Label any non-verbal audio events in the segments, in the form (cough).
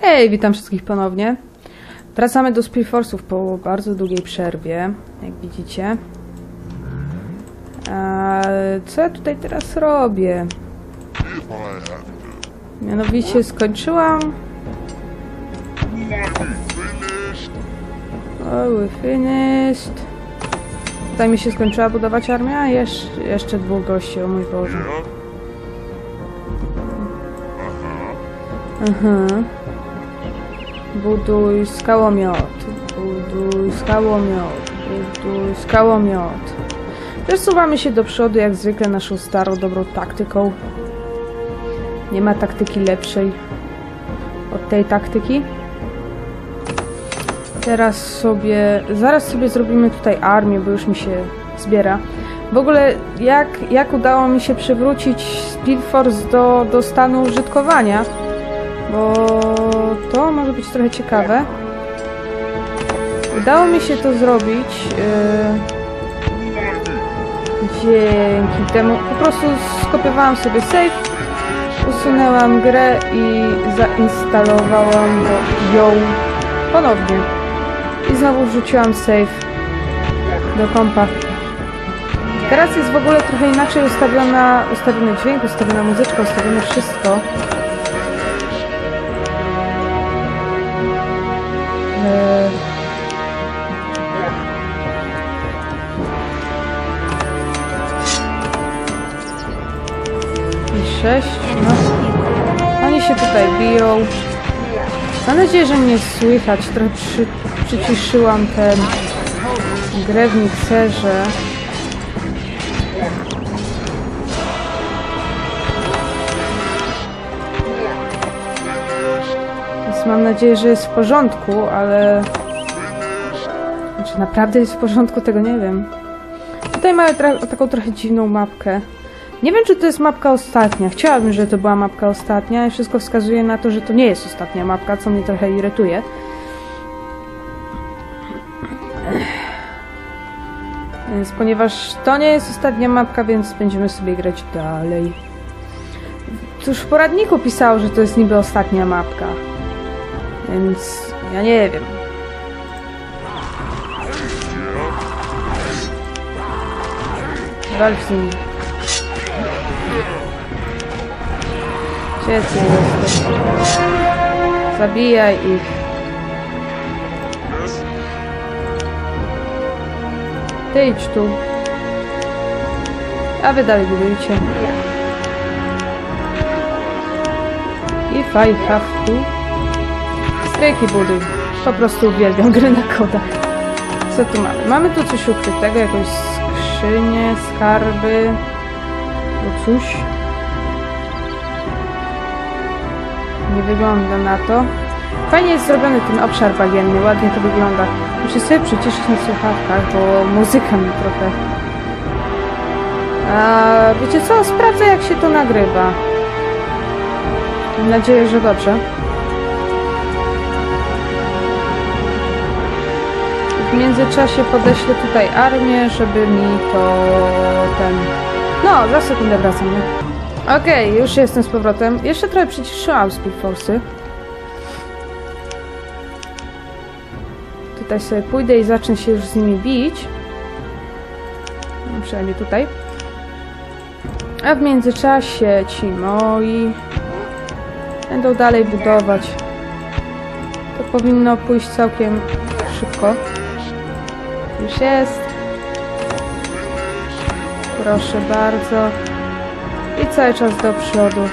Hej, witam wszystkich ponownie. Wracamy do Speed Force'ów po bardzo długiej przerwie, jak widzicie. Co ja tutaj teraz robię? Mianowicie skończyłam... Oh, we finished. Tutaj mi się skończyła budować armia, Jesz jeszcze dwóch gości, o mój Boże. Aha. Buduj skałomiot. Buduj skałomiot. Buduj skałomiot. Przesuwamy się do przodu jak zwykle naszą starą, dobrą taktyką. Nie ma taktyki lepszej od tej taktyki. Teraz sobie, zaraz sobie zrobimy tutaj armię, bo już mi się zbiera. W ogóle jak, jak udało mi się przywrócić Speed Force do, do stanu użytkowania, bo to może być trochę ciekawe. Udało mi się to zrobić yy, dzięki temu, po prostu skopiowałam sobie save, usunęłam grę i zainstalowałam ją ponownie. I znowu wrzuciłam save do kompa. Teraz jest w ogóle trochę inaczej ustawiona, ustawiony dźwięk, ustawiona muzyczka, ustawione wszystko. I sześć, no. Oni się tutaj biją. Mam nadzieję, że mnie słychać. Trochę przy, przyciszyłam ten grę w mikserze. Więc mam nadzieję, że jest w porządku, ale... Czy naprawdę jest w porządku, tego nie wiem. Tutaj mamy taką trochę dziwną mapkę. Nie wiem, czy to jest mapka ostatnia. Chciałabym, żeby to była mapka ostatnia i wszystko wskazuje na to, że to nie jest ostatnia mapka, co mnie trochę irytuje. Więc ponieważ to nie jest ostatnia mapka, więc będziemy sobie grać dalej. Cóż, w poradniku pisało, że to jest niby ostatnia mapka. Więc ja nie wiem. Walcz z. Jesteś? Zabijaj ich. Ty idź tu. A wy dalej budujcie. I have to. Strajki buduj. Po prostu uwielbiam gry na kodach. Co tu mamy? Mamy tu coś ukrytego, jakąś skrzynię, skarby. To coś. Nie wygląda na to. Fajnie jest zrobiony ten obszar bagienny, ładnie to wygląda. Muszę sobie przyciszyć na słuchawkach, bo muzyka mi trochę... A, wiecie co? Sprawdzę jak się to nagrywa. Mam nadzieję, że dobrze. W międzyczasie podeślę tutaj armię, żeby mi to ten... No, za sekundę wracam. nie? Okej, już jestem z powrotem. Jeszcze trochę przyciszyłam Speed Force'y. Tutaj sobie pójdę i zacznę się już z nimi bić. No, przynajmniej tutaj. A w międzyczasie ci moi będą dalej budować. To powinno pójść całkiem szybko. Już jest. Proszę bardzo. Cały czas do przodu.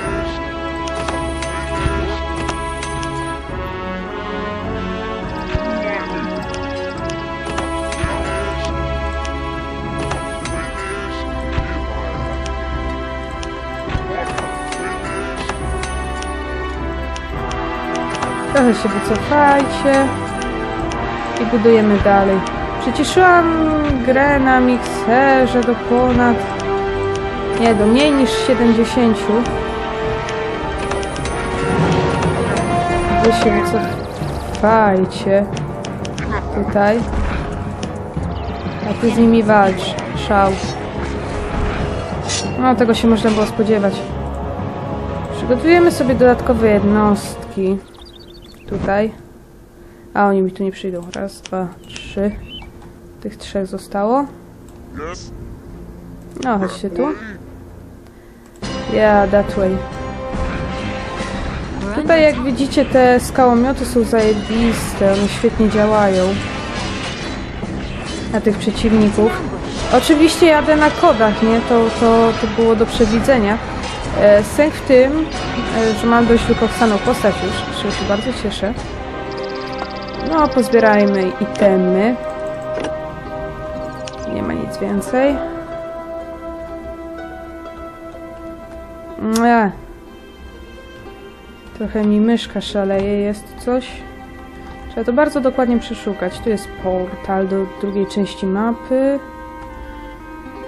Trochę się wycofajcie. I budujemy dalej. Przyciszyłam grę na mikserze do ponad... Nie, do mniej niż 70. Wy się wycofajcie. Tutaj. A ty z nimi walcz. Szał. No, tego się można było spodziewać. Przygotujemy sobie dodatkowe jednostki. tutaj. A oni mi tu nie przyjdą. Raz, dwa, trzy. Tych trzech zostało. No, chodźcie tu. Yeah, that way. Tutaj jak widzicie te skałomioty są zajebiste, one świetnie działają. Na tych przeciwników. Oczywiście jadę na kodach, nie? To, to, to było do przewidzenia. E, sęk w tym, e, że mam dość wykochaną postać już, czego się bardzo cieszę. No, pozbierajmy itemy. Nie ma nic więcej. Nie. Trochę mi myszka szaleje, jest coś? Trzeba to bardzo dokładnie przeszukać. Tu jest portal do drugiej części mapy.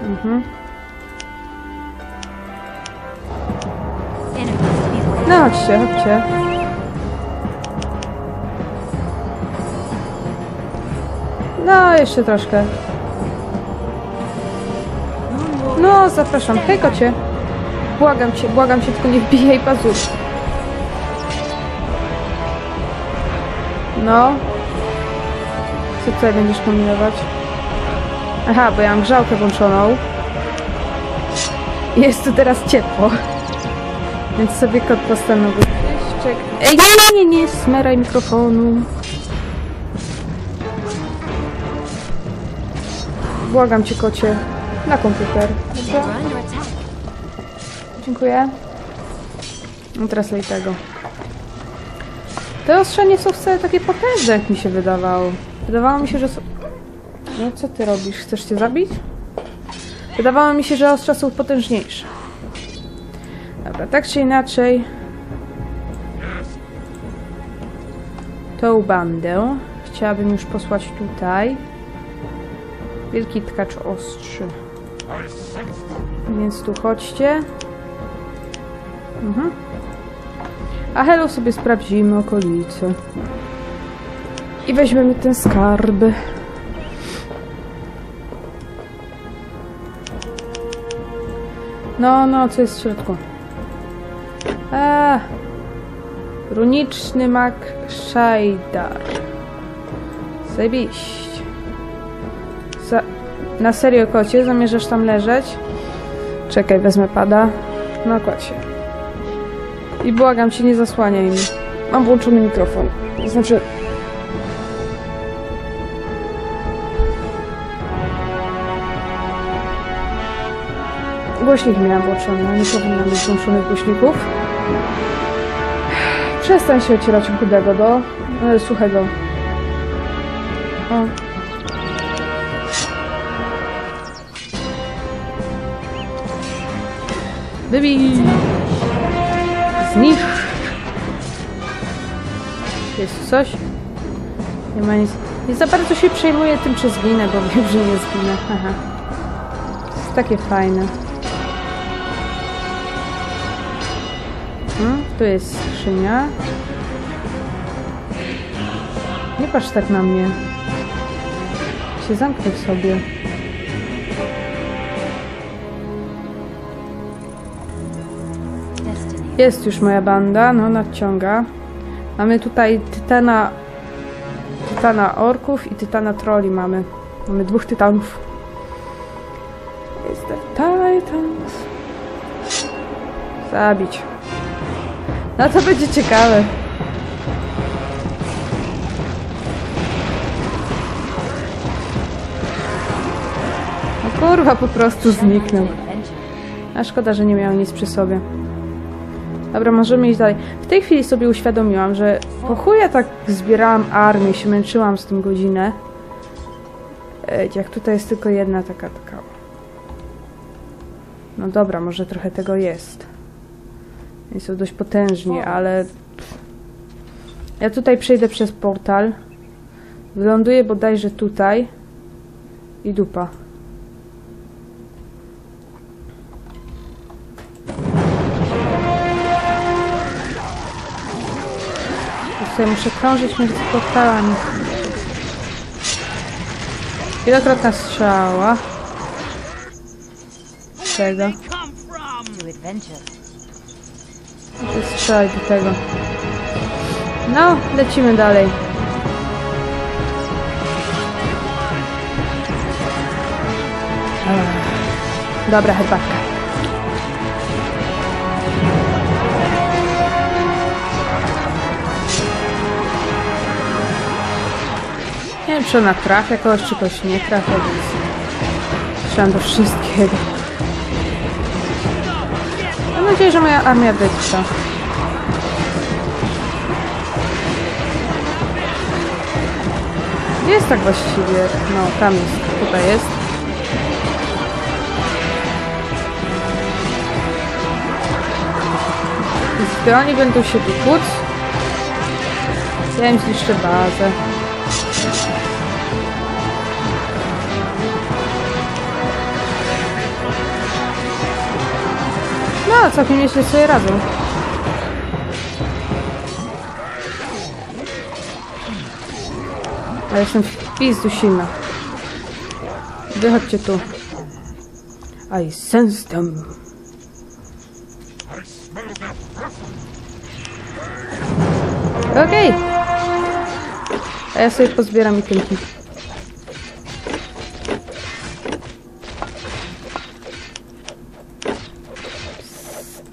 Mhm. No chodźcie, chodźcie. No, jeszcze troszkę. No, zapraszam. Hej, kocie. Błagam cię, błagam cię, tylko nie wbijaj pazur. No. Co tutaj będziesz kombinować? Aha, bo ja mam grzałkę włączoną. Jest tu teraz ciepło. Więc sobie kot postanowił. Ej, nie, nie, nie, smeraj mikrofonu. Błagam cię, kocie. Na komputer. Dobrze? Dziękuję. No teraz lej tego. Te ostrza nie są wcale takie potężne, jak mi się wydawało. Wydawało mi się, że są... No co ty robisz? Chcesz cię zabić? Wydawało mi się, że ostrza są potężniejsze. Dobra, tak czy inaczej... Tą bandę chciałabym już posłać tutaj. Wielki tkacz ostrzy. Więc tu chodźcie. Mhm. A hello sobie sprawdzimy okolice. I weźmiemy ten skarb. No, no, co jest w środku? A, runiczny mak Shajdar. Zajebiść. Za, na serio, kocie, zamierzasz tam leżeć? Czekaj, wezmę pada. No, kładź się. I błagam cię, nie zasłaniaj mi. Mam włączony mikrofon. Znaczy... Głośnik miałam włączony, nie powinna mieć włączonych głośników. Przestań się ocierać chudego do e, suchego. O. Zniszcz! Jest coś? Nie ma nic. Nie za bardzo się przejmuję tym, czy zginę, bo wiem, że nie zginę. Aha. Jest takie fajne. Hmm, tu jest skrzynia. Nie patrz tak na mnie. Się zamknę w sobie. Jest już moja banda, no nadciąga. Mamy tutaj tytana, tytana orków i tytana troli mamy. Mamy dwóch tytanów. Jest Titans. Zabić. No to będzie ciekawe. No kurwa, po prostu zniknął. A szkoda, że nie miał nic przy sobie. Dobra, możemy iść dalej. W tej chwili sobie uświadomiłam, że po chuj ja tak zbierałam armię, się męczyłam z tym godzinę. Ej, Jak tutaj jest tylko jedna taka, taka... No dobra, może trochę tego jest. Oni są dość potężni, ale... Ja tutaj przejdę przez portal. Wyląduję bodajże tutaj. I dupa. Sobie muszę krążyć między portalami. Wielokrotna strzała. Tego. Muszę strzelać do tego. No, lecimy dalej. Dobra, herbatka. Czy ona trafia kogoś, czy kogoś nie trafia, więc strzelam do wszystkiego. Mam nadzieję, że moja armia. Gdzie jest tak właściwie? No, tam jest, tutaj jest. Gdy oni będą się tu kłóc, ja im zniszczę bazę. No, całkiem nieźle sobie radzą. Ale jestem w pizdu silna. Wychodźcie tu. I sense them. Okej. A ja sobie pozbieram itemki.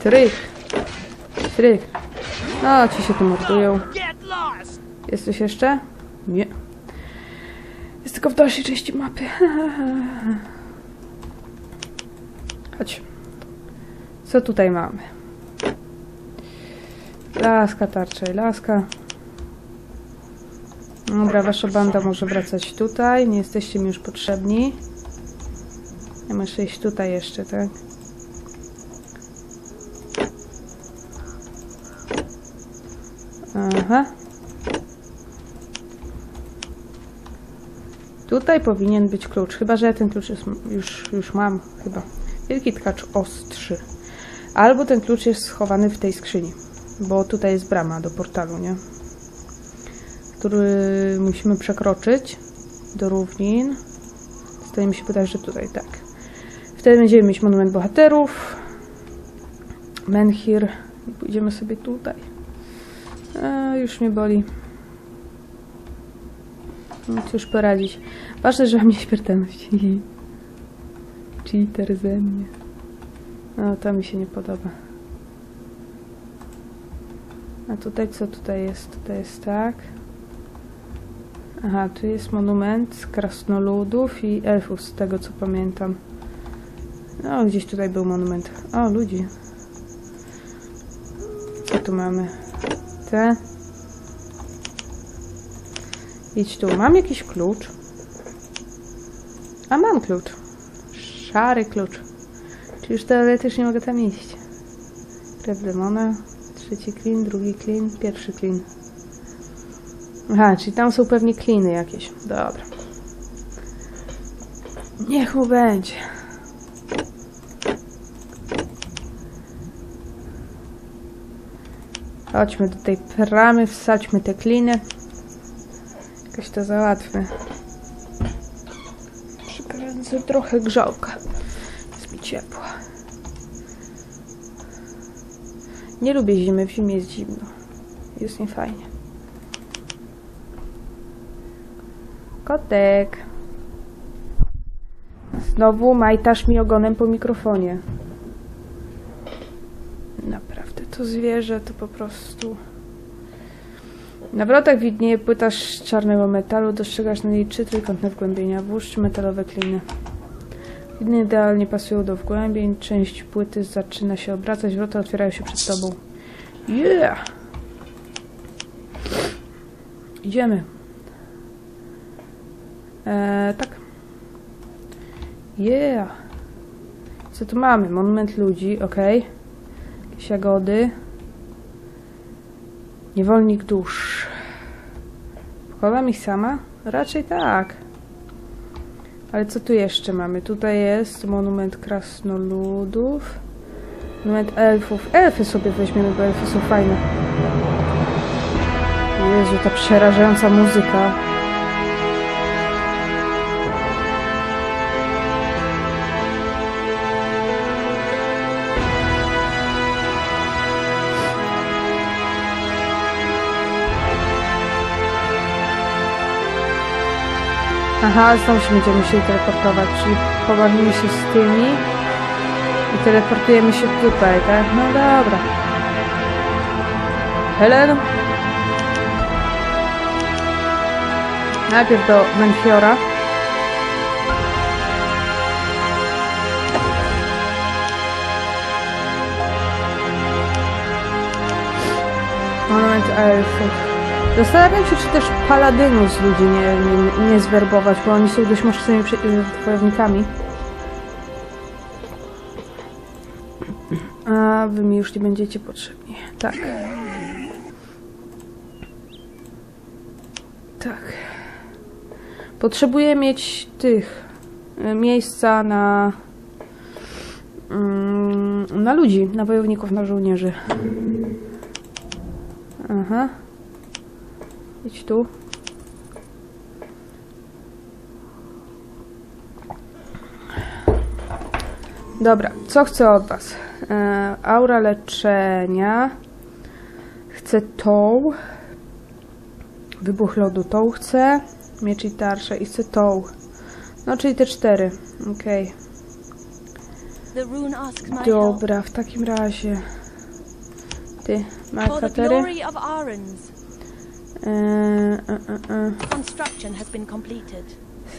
Stryk. Stryk. No, ci się tu mordują. Jest coś jeszcze? Nie. Jest tylko w dalszej części mapy. (laughs) Chodź. Co tutaj mamy? Laska, tarcza i laska. Dobra, wasza banda może wracać tutaj. Nie jesteście mi już potrzebni. Ja muszę iść tutaj jeszcze, tak? Aha. Tutaj powinien być klucz, chyba że ten klucz jest, już, już mam, chyba. Wielki tkacz ostrzy. Albo ten klucz jest schowany w tej skrzyni, bo tutaj jest brama do portalu, nie? Który musimy przekroczyć do równin. Zdaje mi się pytać, że tutaj, tak. Wtedy będziemy mieć monument bohaterów. Menhir. I pójdziemy sobie tutaj. A, już mnie boli. No cóż poradzić. Ważne, że mam nieśmiertelność. (laughs) Cheater ze mnie. No, to mi się nie podoba. A tutaj co tutaj jest? Tutaj jest tak. Aha, tu jest monument krasnoludów i elfów, z tego co pamiętam. No, gdzieś tutaj był monument. O, ludzi. Co tu mamy? Idź tu. Mam jakiś klucz? A mam klucz. Szary klucz. Czyli już teoretycznie mogę tam iść. Krew demona. Trzeci klin, drugi klin, pierwszy klin. Aha, czyli tam są pewnie kliny jakieś. Dobra. Niech mu będzie. Chodźmy do tej pramy, wsadźmy te kliny. Jakoś to załatwmy. Przykręcę trochę grzałka. Jest mi ciepło. Nie lubię zimy, w zimie jest zimno. Jest niefajnie. Kotek. Znowu majtasz mi ogonem po mikrofonie. Zwierzę to po prostu... Na wrotach widnieje płyta z czarnego metalu. Dostrzegasz na niej trzy trójkątne wgłębienia. Włóż metalowe kliny. Kliny idealnie pasują do wgłębień. Część płyty zaczyna się obracać. Wrota otwierają się przed tobą. Yeah! Idziemy. Eee, tak. Yeah! Co tu mamy? Monument ludzi, ok. Jakieś jagody. Niewolnik dusz. Pochowam ich sama? Raczej tak. Ale co tu jeszcze mamy? Tutaj jest monument krasnoludów. Monument elfów. Elfy sobie weźmiemy, bo elfy są fajne. Jezu, ta przerażająca muzyka. Aha, znowu się będziemy musieli teleportować, czyli pobawimy się z tymi i teleportujemy się tutaj, tak? No dobra. Helen? Najpierw do Menfiora. Monument elfów. Zastanawiam się, czy też paladynów z ludzi nie, nie, nie zwerbować, bo oni są dość mocnymi y, wojownikami. A wy mi już nie będziecie potrzebni. Tak. Tak. Potrzebuję mieć tych y, miejsca na mm, na ludzi, na wojowników, na żołnierzy. Aha. Idź tu. Dobra, co chcę od was? E, aura leczenia. Chcę tą. Wybuch lodu tą chcę. Miecz i tarczę i chcę tą. No, czyli te cztery. Okej. Help. Dobra, w takim razie. Ty, ma For E, e, e, construction has been completed.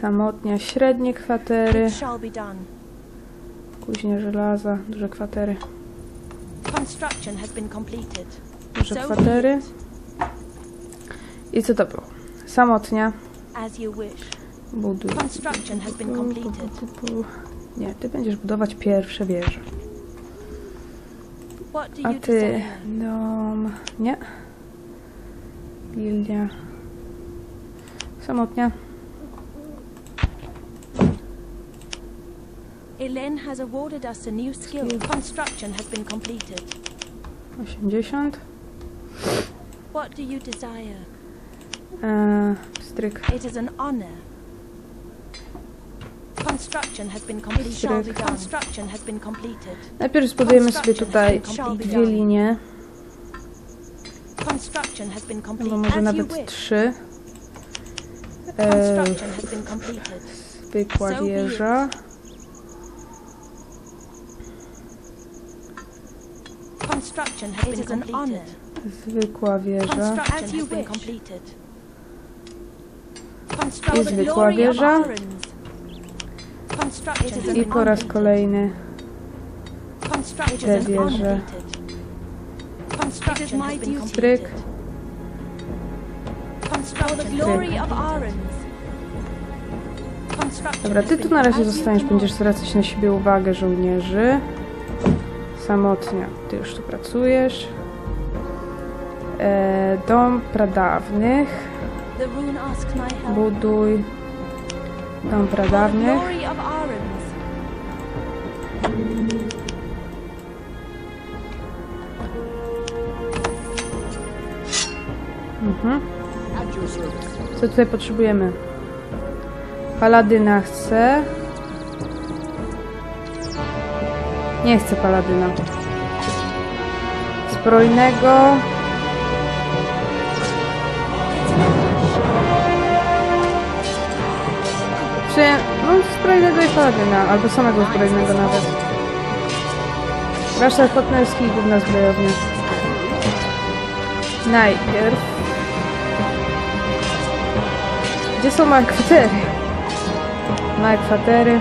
Samotnia, średnie kwatery. Kuźnia żelaza, duże kwatery. Construction has been completed. Duże kwatery. I co to było? Samotnia. As you wish. Buduj. Nie, ty będziesz budować pierwsze wieże. A ty dom. Nie. Gildia. Samotnia. Elen has awarded us a new skill. Construction has been completed. 80. What do you desire? Eee, stryk. It is an honor. Construction has been completed. Construction has been completed. Najpierw zbudujemy sobie tutaj dwie linie. Construction has been Albo completed. może nawet trzy. Construction has been completed. zwykła wieża. Construction has been an completed. honor. Zwykła wieża. Construction As you has been wish. completed. I Construction zwykła wieża. Construction has I been po raz completed. kolejny Construction te has been wieże. completed. Construction has been Stryk. Dobra, ty tu na razie zostaniesz, będziesz zwracać na siebie uwagę żołnierzy. Samotnia, ty już tu pracujesz. E, dom pradawnych. Buduj dom pradawnych. Mhm. Co tutaj potrzebujemy? Paladyna chcę. Nie chcę paladyna. Zbrojnego. Czy, no zbrojnego i paladyna, albo samego zbrojnego nawet. Warsztat partnerski i główna zbrojownia. Najpierw Gdzie są małe kwatery? Małe kwatery.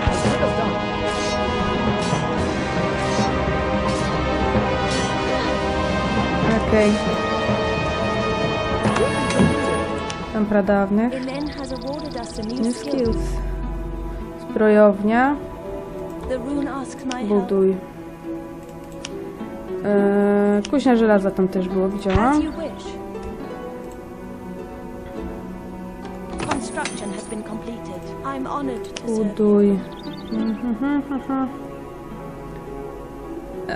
Okej. Tam pradawnych. New New skill. skills. Zbrojownia. Buduj. Eee, kuźnia żelaza tam też było, widziałam. Buduj. (laughs)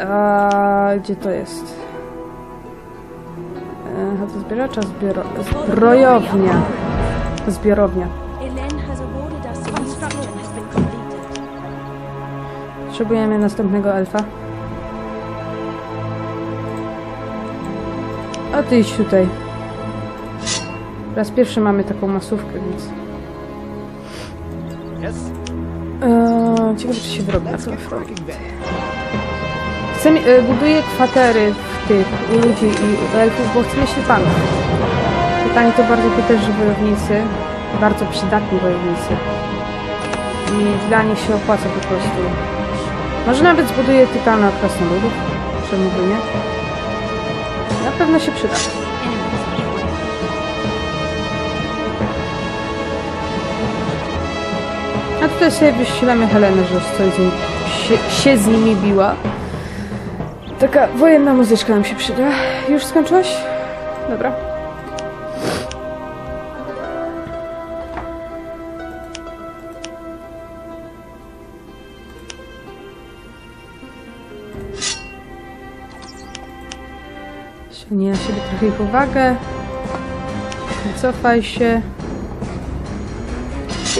A gdzie to jest? E, Chata zbieracza, zbioro... zbrojownia. Zbiorownia. Potrzebujemy następnego elfa. A ty idź tutaj. Raz pierwszy mamy taką masówkę, więc... Eee, ciekawe, czy się wyrobi na to front. Chcę, e, buduję kwatery w tych u ludzi i elfów, bo chcę mieć bank. Pytanie to bardzo potężni wojownicy, bardzo przydatni wojownicy. I dla nich się opłaca po prostu. Może nawet zbuduję tytana krasnoludów, czemu by nie? Na pewno się przyda. A tutaj sobie wyścielamy Helenę, że stoi z nim, się, się z nimi biła. Taka wojenna muzyczka nam się przyda. Już skończyłaś? Dobra. Ściągnij na siebie trochę ich uwagę. Cofaj się.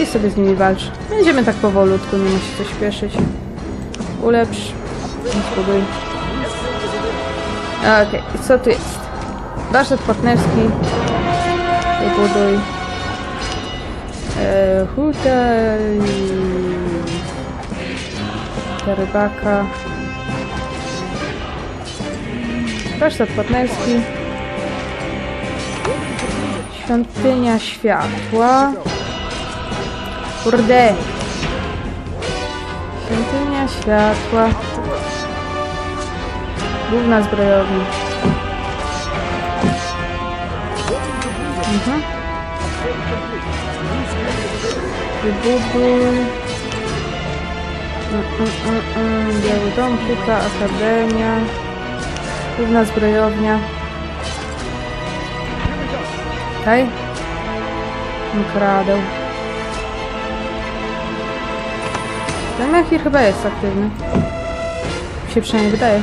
I sobie z nimi walcz. Będziemy tak powolutku, nie ma się śpieszyć. Ulepsz. Spróbuj. Okej, i co tu jest? Warsztat partnerski. Wybuduj. E, hutę. Ta rybaka. Warsztat partnerski. Świątynia światła. Kurde. Świątynia światła. Główna zbrojownia. Mhm. Wybuduj. Mm, mm, mm. Biały dom, huta, akademia. Główna zbrojownia. Okej. Kradeł. Ten Mechir chyba jest aktywny. Mi się przynajmniej wydaje.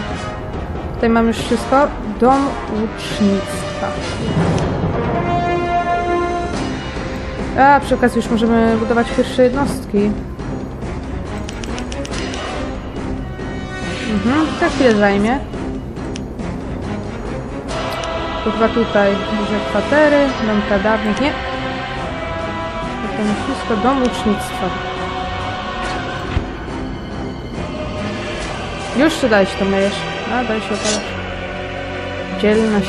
Tutaj mam już wszystko. Dom łucznictwa. A, przy okazji już możemy budować pierwsze jednostki. Mhm, to chwilę zajmie. To chyba tutaj duże kwatery, dom pradawnych, nie? To wszystko dom łucznictwa. Już czy dalej to myjesz? A, dalej się opalasz. Dzielność.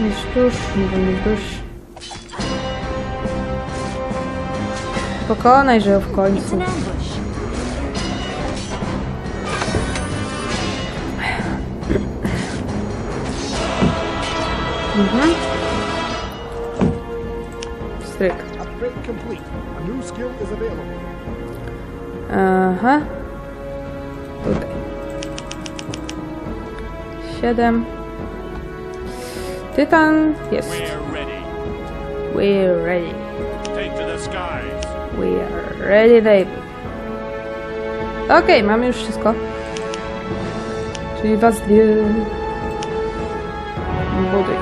Niż tuż, nie tuż. Pokonaj, że w końcu. Mhm. Stryk. A new skill is available. Aha. Tutaj. Siedem. Tytan jest. We're ready. We're ready. Take to the skies. We are ready, baby. Okej, mamy już wszystko. Czyli was dwie. Buduj.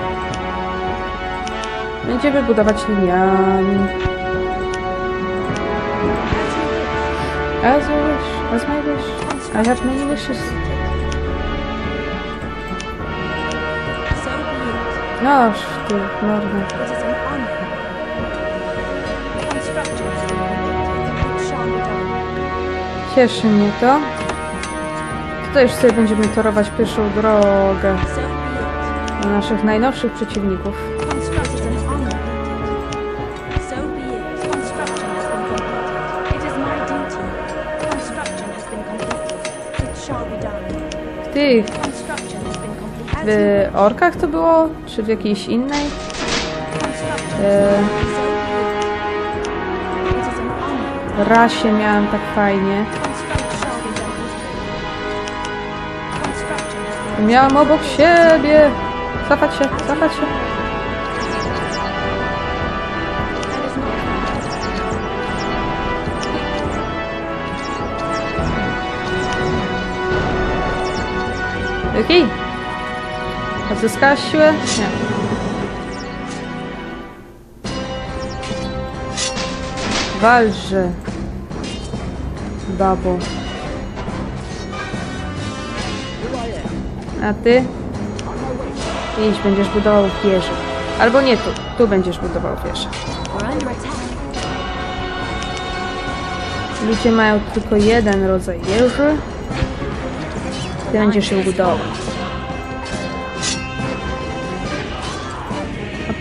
Będziemy budować liniami. As you wish, as my wish. I have many wishes. Noż, ty, mordę. Cieszy mnie to. Tutaj już sobie będziemy torować pierwszą drogę do naszych najnowszych przeciwników. Tych w orkach to było? Czy w jakiejś innej? E, rasie miałem tak fajnie. Miałem obok siebie. Cofać się, się. Okej. Odzyskałaś siłę? Nie. Walże. Babo. A ty? Idź, będziesz budował wieżę. Albo nie tu. Tu będziesz budował wieżę. Ludzie mają tylko jeden rodzaj wieży. Ty będziesz ją budował.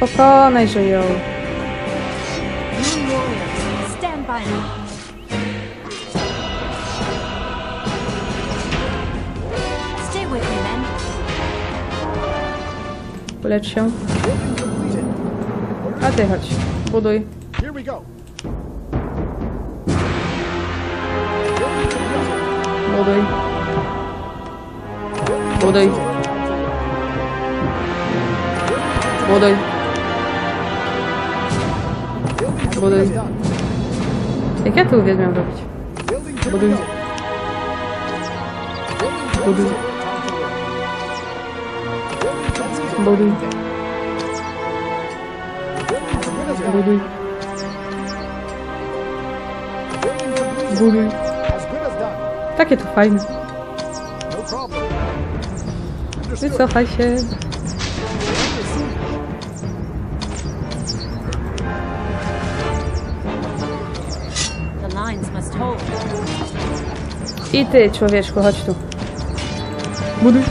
A pokonajże ją. Stand by me. Stay with me, men. Polecz się. A ty chodź. Buduj. Here we go. Building completed. Buduj. Buduj. Buduj. Buduj. Jak ja to uwielbiam robić. Buduj. Buduj. Buduj. Buduj. Buduj. Takie to fajne. No. Wycofaj się. I ty, człowieczku, chodź tu. Buduj.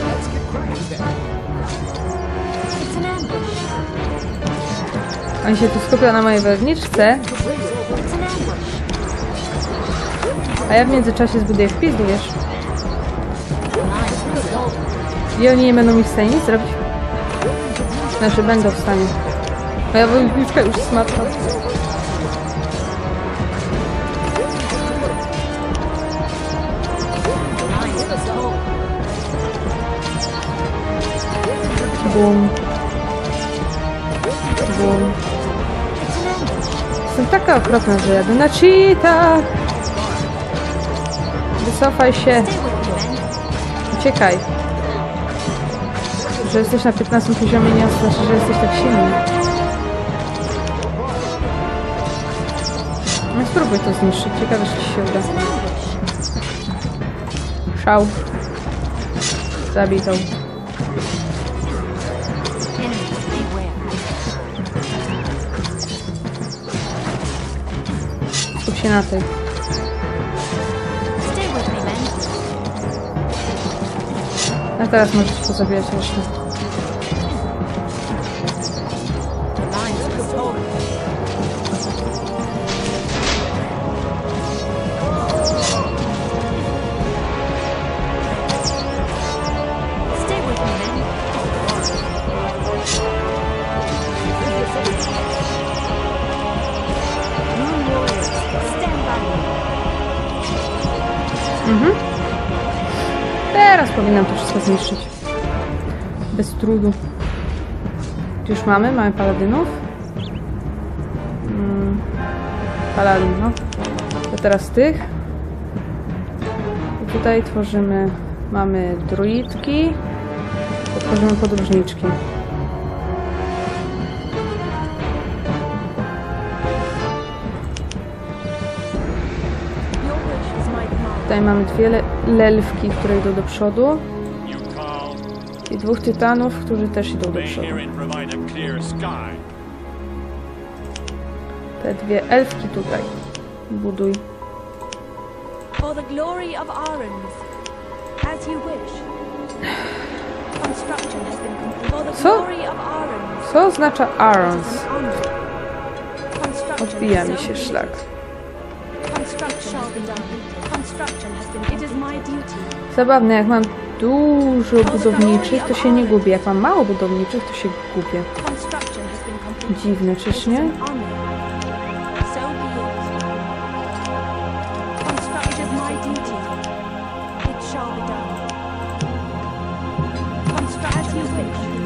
On się tu skupia na mojej wełniczce, a ja w międzyczasie zbuduję w pizdu, wiesz. I oni nie będą mi w stanie nic zrobić. Znaczy, będą w stanie. Moja wełniczka już smarta. Bum. Bum. Jestem taka okropna, że jadę na cheatach. Wycofaj się. Uciekaj. Że jesteś na 15 poziomie nie oznacza, że jesteś tak silny. No spróbuj to zniszczyć. Ciekawe, czy ci się uda. Szał. Zabij tą. Się na tej. A teraz możesz pozabijać resztę. Me. Teraz powinnam to wszystko zniszczyć. Bez trudu. Już mamy? Mamy paladynów? Mm, paladyn, no. To teraz tych. I tutaj tworzymy... Mamy druidki. Tworzymy podróżniczki. Tutaj mamy dwie le lelfki, które idą do przodu. I dwóch tytanów, którzy też idą do przodu. Te dwie elfki tutaj. Buduj. For the glory of Arons, as you wish. Construction has been completed. For the Co? Co oznacza Arons? Odbija mi się szlak. Construction has been done. Zabawne, jak mam dużo budowniczych, to się nie gubię. Jak mam mało budowniczych, to się gubię. Dziwne, czyż nie?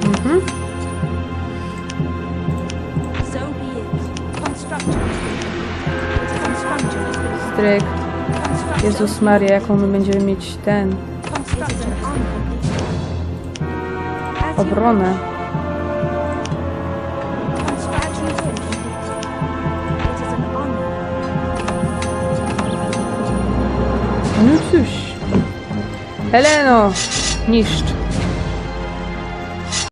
Mhm. Stryk. Jezus Maria, jaką my będziemy mieć ten... Obronę. No cóż. Heleno! Niszcz.